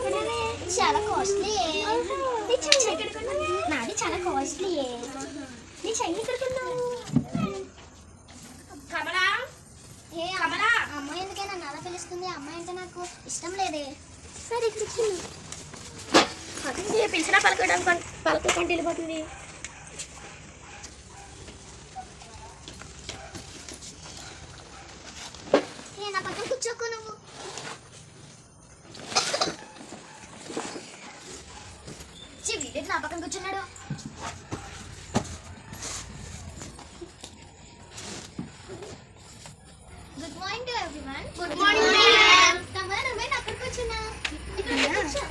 కొన్నావే? చాలా కాస్ట్లీ. నాది చాలా కాస్ట్లీ. నీ చెయ్యి ఎక్కడ కొన్నావు? కమలా? ఏ కమలా? అమ్మాయి ఎందుకే నన్ను అలా పిలుస్తుంది? అమ్మాయి అంటే నాకు ఇష్టం లేదే. సరే ఇక్కడ పిలిచినా పలకడం పలకకుండా వెళ్ళిపోతుంది ఏ నా పక్కన కూర్చోకు నువ్వు ఛీ, వీడేంటి నా పక్కన కూర్చున్నాడు good morning to everyone good morning, ma'am. Kamala నువ్వే నా అక్కడ కూర్చున్నా ఇక్కడ కూర్చో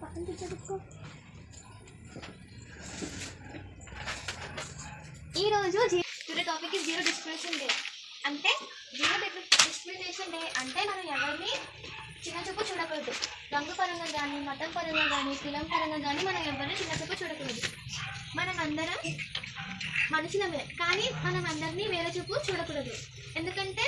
పక్కన కూర్చోబెట్టుకో. ఈ రోజు today topic is zero discrimination day అంటే జీరో డిస్క్రిమినేషన్ డే అంటే మనం ఎవరిని చిన్న చూపు చూడకూడదు. రంగు పరంగా కానీ మతం పరంగా కానీ కులం పరంగా కానీ మనం ఎవరిని చిన్న చూపు చూడకూడదు. మనం అందరం మనుషులమే కానీ మనం అందరినీ వేరే చూపు చూడకూడదు. ఎందుకంటే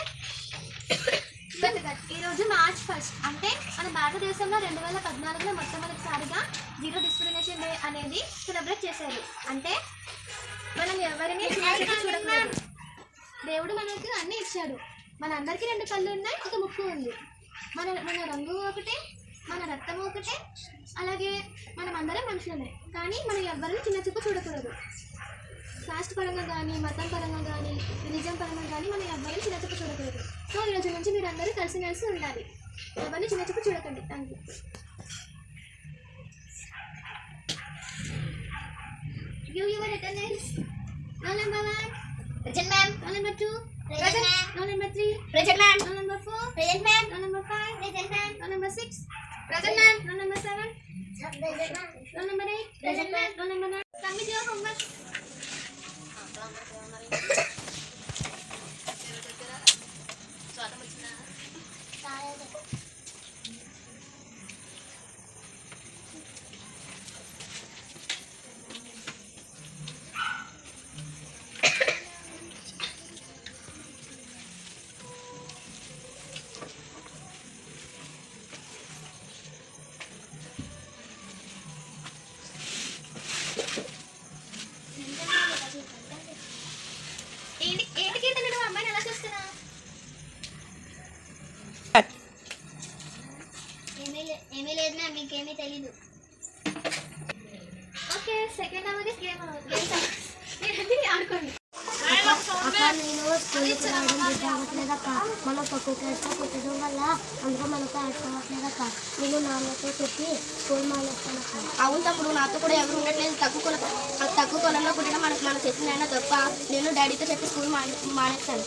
ఈరోజు మార్చ్ ఫస్ట్. అంటే మన భారతదేశంలో రెండు వేల పద్నాలుగులో మొట్టమొదటిసారిగా జీరో డిస్క్రిమినేషన్ డే అనేది సెలబ్రేట్ చేశారు. అంటే మనం ఎవరిని చూడకూడదు. దేవుడు మనకు అన్ని ఇచ్చాడు. మన అందరికీ రెండు కళ్ళు ఉన్నాయి ఒక ముక్కు ఉంది. మన మన రంగు ఒకటే మన రక్తం ఒకటే అలాగే మనం అందరం మనుషులమే. కానీ మనం ఎవరిని చిన్న చూపు చూడకూడదు. కాస్ట్ పరంగా కానీ మతం పరంగా కానీ రిలీజన్ పరంగా కానీ మనం ఎవరిని చిన్న చూపు చూడకూడదు. సో ఈ రోజు నుంచి మీరు అందరూ కలిసిమెలిసి ఉండాలి. ఎవరిని చిన్న చూపు చూడకండి. Thank you Give your attendance. Roll number one. Present ma'am. Roll number two. Present ma'am. Roll number three. Present ma'am. Roll number four. Present ma'am. Roll number five. Present ma'am. Roll number six. Present ma'am. Roll number seven. Present ma'am. Roll number eight. Present ma'am. Roll number nine. With your homework. ఏమీ లేదు ma'am మీకేమీ తెలీదు. Okay second అవర్ది game game మీరు ఆడుకోండి. అక్క నేను స్కూల్కి రావడం రావట్లేదు అక్క మన తక్కువ క్లాస్లో కుట్టడం వల్ల అందరూ మనతో ఆడుకోవట్లేదు అక్క నేను నాన్నతో చెప్పి స్కూల్ మానేస్తాను అక్క అవును తప్పుడు నాతో కూడా ఎవరు ఉండట్లేదు. తక్కువ కుల తక్కువ కులంలో పుట్టిన మనకు మన చేసిన తప్ప నేను డాడీతో చెప్పి స్కూల్ మానే మానేస్తాను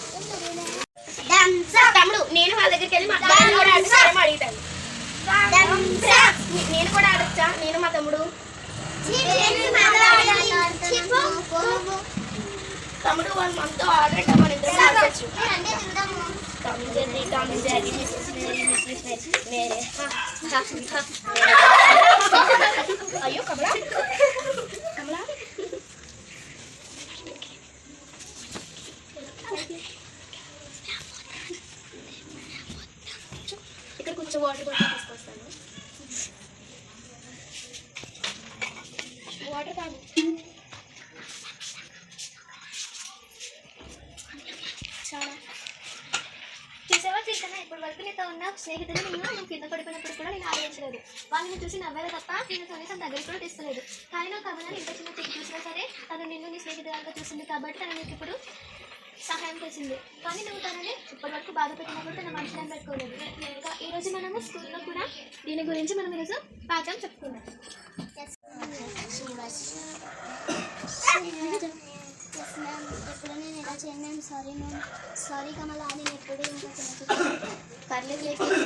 తమ్ముడు నేను వాళ్ళ దగ్గరికి వెళ్ళి మా డాడీ కూడా ఆడుతారేమో అడుగుతాను నే- నేను కూడా ఆడొచ్చా నేను మా తమ్ముడు తమ్ముడు వాళ్ళు మనతో ఆడట మన ఇద్దరు. అయ్యో కమలా. కమలా. ఇక్కడ కొంచెం వాటర్ బాటిల్ తీసుకొస్తాను. వాటర్ తాగు. చూసావా? చూసావా? ఇప్పుడు వరకు నీతో ఉన్న స్నేహితులు నేను నేను కింద పడిపోయినప్పుడు కూడా నేను ఆలోచించలేదు. వాళ్ళని చూసి నవ్వేది తప్ప నేను తన దగ్గర కూడా తీసుకోలేదు. కానీ నాకు కమలని ఇంత చిన్న చెక్ చూసినా సరే తను నిన్ను నీ స్నేహితురాలుగా చూసింది కాబట్టి తను నీకు ఇప్పుడు సహాయం చేసింది. కానీ నువ్వు తనని ఇప్పటి వరకు బాధ పెట్టినప్పుడు తన మనసులో పెట్టుకోలేదు. ఈరోజు మనము స్కూల్లో కూడా దీని గురించి మనం ఈరోజు పాఠం చెప్పుకున్నాం నేను ఇలా సారీ మ్యామ్ సారీ కమలా నేను ఎప్పుడు ఇంకా పర్లేదు లేకపోతే